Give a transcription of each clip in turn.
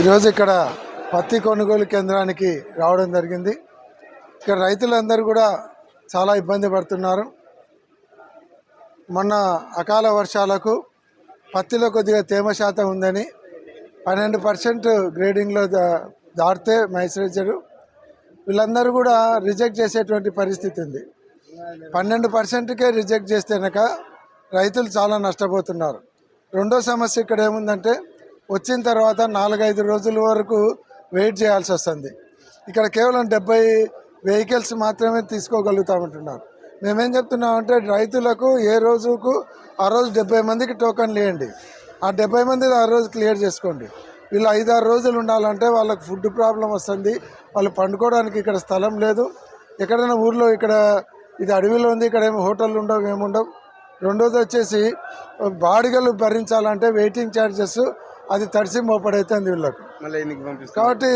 ఈరోజు ఇక్కడ పత్తి కొనుగోలు కేంద్రానికి రావడం జరిగింది. ఇక్కడ రైతులందరూ కూడా చాలా ఇబ్బంది పడుతున్నారు. మొన్న అకాల వర్షాలకు పత్తిలో కొద్దిగా తేమ శాతం ఉందని పన్నెండు పర్సెంట్ గ్రేడింగ్లో దా- దాటితే మైసరేచరు వీళ్ళందరూ కూడా రిజెక్ట్ చేసేటువంటి పరిస్థితి ఉంది. పన్నెండు పర్సెంట్కే రిజెక్ట్ చేస్తే కనుక రైతులు చాలా నష్టపోతున్నారు. రెండో సమస్య ఇక్కడ ఏముందంటే వచ్చిన తర్వాత నాలుగైదు రోజుల వరకు వెయిట్ చేయాల్సి వస్తుంది. ఇక్కడ కేవలం డెబ్బై వెహికల్స్ మాత్రమే తీసుకోగలుగుతామంటున్నారు మేమేం చెప్తున్నామంటే రైతులకు ఏ రోజుకు ఆ రోజు డెబ్బై మందికి టోకన్లు ఇవ్వండి ఆ డెబ్బై మంది ఆ రోజు క్లియర్ చేసుకోండి. వీళ్ళు ఐదారు రోజులు ఉండాలంటే వాళ్ళకి ఫుడ్ ప్రాబ్లం వస్తుంది. వాళ్ళు పండుకోవడానికి ఇక్కడ స్థలం లేదు. ఎక్కడైనా ఊర్లో ఇక్కడ ఇది అడవిలో ఉంది ఇక్కడ ఏమి హోటళ్ళు ఉండవు ఏముండవు రెండోది వచ్చేసి బాడిగలు భరించాలంటే వెయిటింగ్ ఛార్జెస్ అది తడిసి మోపడైతుంది వీళ్ళకు. మళ్ళీ కాబట్టి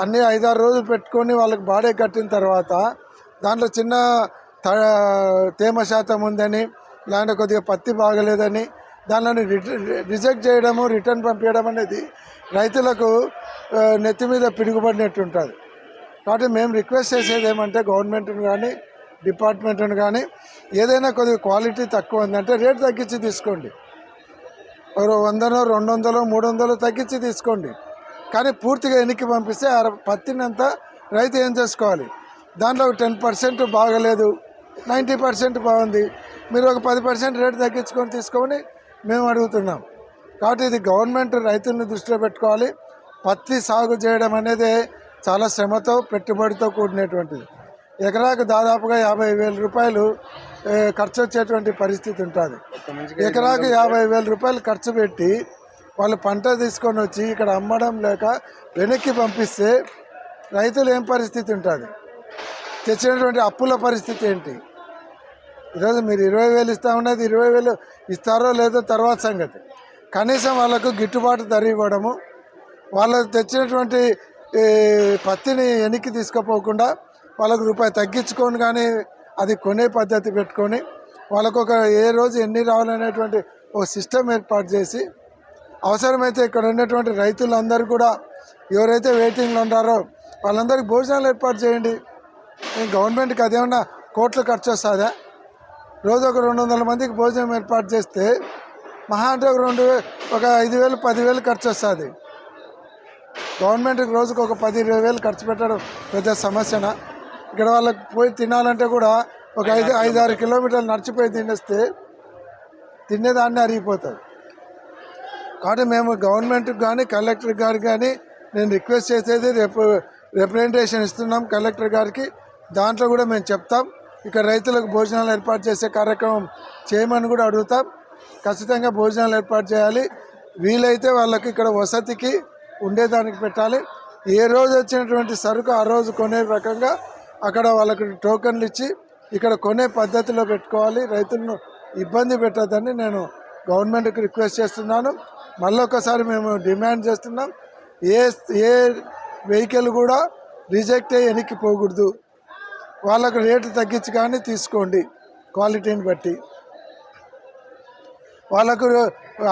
అన్ని ఐదారు రోజులు పెట్టుకొని వాళ్ళకి బాడీ కట్టిన తర్వాత దాంట్లో చిన్న తేమ శాతం ఉందని లేదంటే కొద్దిగా పత్తి బాగలేదని దానిని రిజెక్ట్ చేయడము రిటర్న్ పంపించడం అనేది రైతులకు నెత్తి మీద పిడుగుపడినట్టు ఉంటుంది కాబట్టి మేము రిక్వెస్ట్ చేసేది ఏమంటే గవర్నమెంట్ని కానీ డిపార్ట్మెంట్ని కానీ ఏదైనా కొద్దిగా క్వాలిటీ తక్కువ ఉందంటే రేట్ తగ్గించి తీసుకోండి. వందనో రెండు వందలు మూడు వందలు తగ్గించి తీసుకోండి. కానీ పూర్తిగా వెనక్కి పంపిస్తే ఆ పత్తినంతా రైతు ఏం చేసుకోవాలి? దాంట్లో టెన్ పర్సెంట్ బాగలేదు నైంటీ పర్సెంట్ బాగుంది మీరు ఒక పది పర్సెంట్ రేటు తగ్గించుకొని తీసుకోమని మేము అడుగుతున్నాం. కాబట్టి ఇది గవర్నమెంట్ రైతుల్ని దృష్టిలో పెట్టుకోవాలి. పత్తి సాగు చేయడం అనేది చాలా శ్రమతో పెట్టుబడితో కూడినటువంటిది. ఎకరాకు దాదాపుగా యాభై వేల రూపాయలు ఖర్చు వచ్చేటువంటి పరిస్థితి ఉంటుంది. ఎకరాకు యాభై వేల రూపాయలు ఖర్చు పెట్టి వాళ్ళు పంట తీసుకొని వచ్చి ఇక్కడ అమ్మడం లేక వెనక్కి పంపిస్తే రైతులు ఏం పరిస్థితి ఉంటుంది? తెచ్చినటువంటి అప్పుల పరిస్థితి ఏంటి? ఈరోజు మీరు ఇరవై వేలు ఇస్తా ఉన్నది ఇరవై వేలు ఇస్తారో లేదో తర్వాత సంగతి. కనీసం వాళ్ళకు గిట్టుబాటు ధర ఇవ్వడము వాళ్ళు తెచ్చినటువంటి పత్తిని వెనక్కి తీసుకుపోకుండా వాళ్ళకు రూపాయి తగ్గించుకొని కానీ అది కొనే పద్ధతి పెట్టుకొని వాళ్ళకు ఒక ఏ రోజు ఎన్ని రావాలనేటువంటి ఒక సిస్టమ్ ఏర్పాటు చేసి అవసరమైతే ఇక్కడ ఉన్నటువంటి రైతులందరూ కూడా ఎవరైతే వెయిటింగ్లో ఉన్నారో వాళ్ళందరికీ భోజనాలు ఏర్పాటు చేయండి. గవర్నమెంట్కి అదేమన్నా కోట్లు ఖర్చు వస్తుందా రోజు ఒక రెండు వందల మందికి భోజనం ఏర్పాటు చేస్తే మహా అంటే ఒక రెండు ఒక ఐదు వేలు పదివేలు ఖర్చు వస్తుంది గవర్నమెంట్కి రోజుకు ఒక పది ఇరవై వేలు ఖర్చు పెట్టడం పెద్ద సమస్యనా? ఇక్కడ వాళ్ళకి పోయి తినాలంటే కూడా ఒక ఐదు ఐదు ఆరు కిలోమీటర్లు నడిచిపోయి తినేస్తే తినేదాన్ని అరిగిపోతుంది కాబట్టి మేము గవర్నమెంట్కి కానీ కలెక్టర్ గారికి కానీ నేను రిక్వెస్ట్ చేసేది రేపు రిప్రజెంటేషన్ ఇస్తున్నాం కలెక్టర్ గారికి. దాంట్లో కూడా మేము చెప్తాం. ఇక్కడ రైతులకు భోజనాలు ఏర్పాటు చేసే కార్యక్రమం చేయమని కూడా అడుగుతాం. ఖచ్చితంగా భోజనాలు ఏర్పాటు చేయాలి. వీలైతే వాళ్ళకి ఇక్కడ వసతికి ఉండేదానికి పెట్టాలి. ఏ రోజు వచ్చినటువంటి సరుకు ఆ రోజు కొనే రకంగా అక్కడ వాళ్ళకి టోకన్లు ఇచ్చి ఇక్కడ కొనే పద్ధతిలో పెట్టుకోవాలి. రైతులను ఇబ్బంది పెట్టద్దని నేను గవర్నమెంట్కి రిక్వెస్ట్ చేస్తున్నాను. మళ్ళొకసారి మేము డిమాండ్ చేస్తున్నాం. ఏ ఏ వెహికల్ కూడా రిజెక్ట్ అయ్యి వెనక్కి పోకూడదు. వాళ్ళకు రేటు తగ్గించి కానీ తీసుకోండి క్వాలిటీని బట్టి. వాళ్ళకు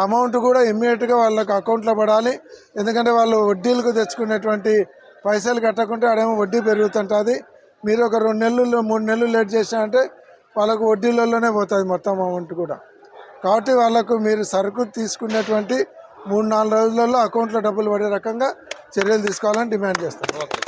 అమౌంట్ కూడా ఇమ్మీడియట్గా వాళ్ళకు అకౌంట్లో పడాలి. ఎందుకంటే వాళ్ళు వడ్డీలకు తెచ్చుకునేటువంటి పైసలు కట్టకుంటే ఆడేమో వడ్డీ పెరుగుతుంటుంది. మీరు ఒక రెండు నెలలు మూడు నెలలు లేట్ చేసినారంటే వాళ్ళకు వడ్డీలలోనే పోతుంది మొత్తం అమౌంట్ కూడా. కాబట్టి వాళ్ళకు మీరు సరుకు తీసుకునేటువంటి మూడు నాలుగు రోజులలో అకౌంట్లో డబ్బులు పడే రకంగా చర్యలు తీసుకోవాలని డిమాండ్ చేస్తాం. ఓకే.